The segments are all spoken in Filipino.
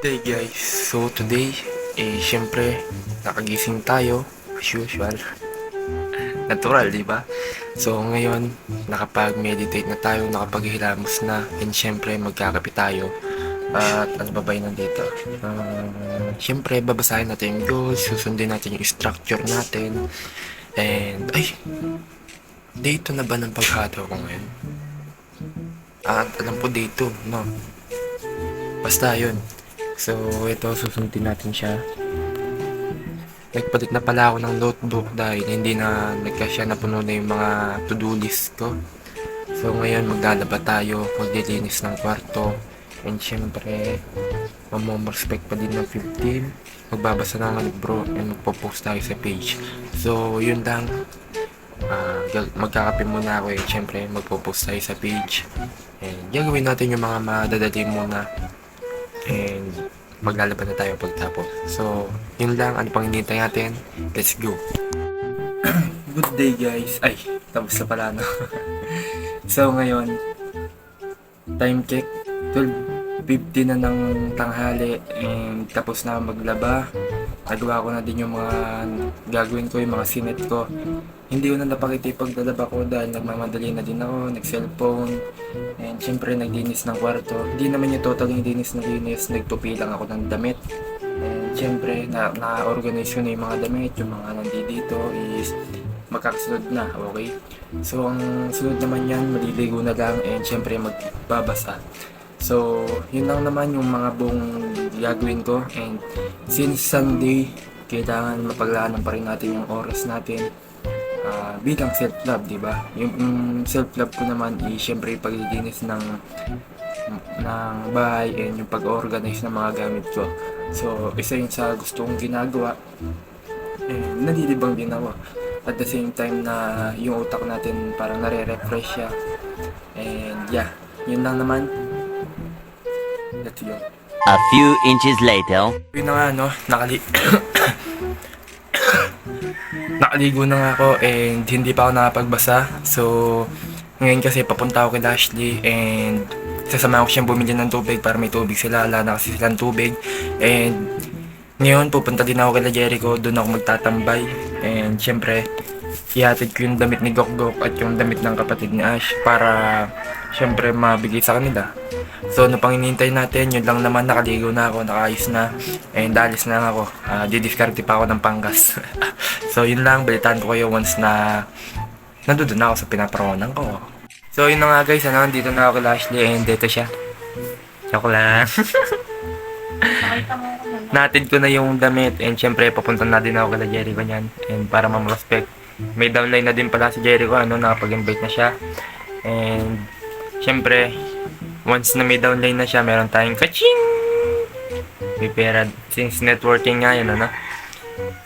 day guys, so today, eh syempre, nakagising tayo, as usual. Natural, di ba? So ngayon, nakapag-meditate na tayo, nakapaghilamos na, and syempre, magkakape tayo. At ano ba ba yun nandito? Uh, syempre, babasahin natin yung goals, susundin natin yung structure natin. And, ay, dito na ba ng paghataw ko ngayon? At alam ko dito, no? Basta yun. So, ito, susundin natin siya. Nagpalit na pala ako ng notebook dahil hindi na nagkasya na puno na yung mga to-do list ko. So, ngayon maglalaba tayo, maglilinis ng kwarto. And syempre, mamomrespect pa din ng 15. Magbabasa ng libro and magpo-post tayo sa page. So, yun lang. Gag- magkakape muna ako eh. Syempre, magpo-post tayo sa page. And gagawin natin yung mga madadali muna. And maglalaban na tayo pagtapos. So, yun lang. Ano pang hinihintay natin? Let's go. Good day guys. Ay, tapos na pala no. so, ngayon, time check. 12.50 na ng tanghali and tapos na maglaba. Nagawa ko na din yung mga gagawin ko, yung mga sinet ko. Hindi ko na napakita yung paglalaba ko dahil nagmamadali na din ako, nag-cellphone, and syempre naglinis ng kwarto. Hindi naman yung total yung linis na linis, nagtupi lang ako ng damit. And syempre, na, na-organize ko na yung mga damit, yung mga nandito is magkakasunod na, okay? So, ang sunod naman yan, maliligo na lang, and syempre magbabasa. So, yun lang naman yung mga buong gagawin ko. And since Sunday, kailangan mapaglaanan pa rin natin yung oras natin ah, bilang self-love, di ba? Yung, yung self-love ko naman is syempre paglilinis ng ng bahay and yung pag-organize ng mga gamit ko. So, isa yun sa gusto kong ginagawa. And nalilibang din ako. At the same time na yung utak natin parang nare-refresh siya. And yeah, yun lang naman. Let's go. A few inches later. Yun na nga, no? Nakali... Nakaligo na nga ako and hindi pa ako nakapagbasa. So, ngayon kasi papunta ako kay Ashley and sasama ko siyang bumili ng tubig para may tubig sila. Wala na kasi silang tubig. And ngayon, pupunta din ako kay Jericho. Doon ako magtatambay. And syempre, ihatid ko yung damit ni Gokgok at yung damit ng kapatid ni Ash para syempre mabigay sa kanila. So, ano pang natin, yun lang naman, nakaligo na ako, nakaayos na, and alis na ako. Uh, didiskarte pa ako ng panggas. so, yun lang, balitaan ko kayo once na nandun na ako sa pinaparawanan ko. So, yun na nga guys, ano, dito na ako kay Ashley, and dito siya. Joke lang. Natid ko na yung damit, and syempre, papunta na din ako kay Jericho niyan, and para ma-respect. May downline na din pala si Jericho, ano, nakapag-invite na siya. And, syempre, once na may downline na siya, meron tayong kaching! May pera. Since networking nga yun, ano?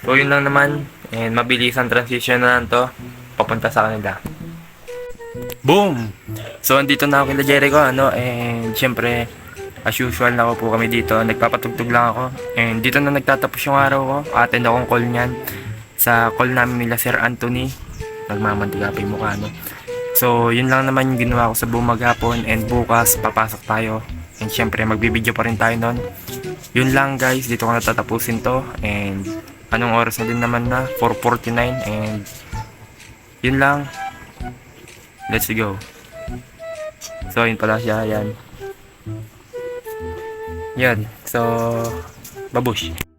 So, yun lang naman. And mabilis ang transition na lang to. Papunta sa kanila. Boom! So, andito na ako kila Jericho, ano? And, syempre, as usual ako po kami dito. Nagpapatugtog lang ako. And, dito na nagtatapos yung araw ko. Attend akong call niyan. Sa call namin nila Sir Anthony. Nagmamantiga pa yung mukha, no? So, yun lang naman yung ginawa ko sa buong maghapon and bukas papasok tayo. And syempre, magbibideo pa rin tayo nun. Yun lang guys, dito ko natatapusin to. And anong oras na din naman na? 4.49 and yun lang. Let's go. So, yun pala siya, yan. Yan. So, babush.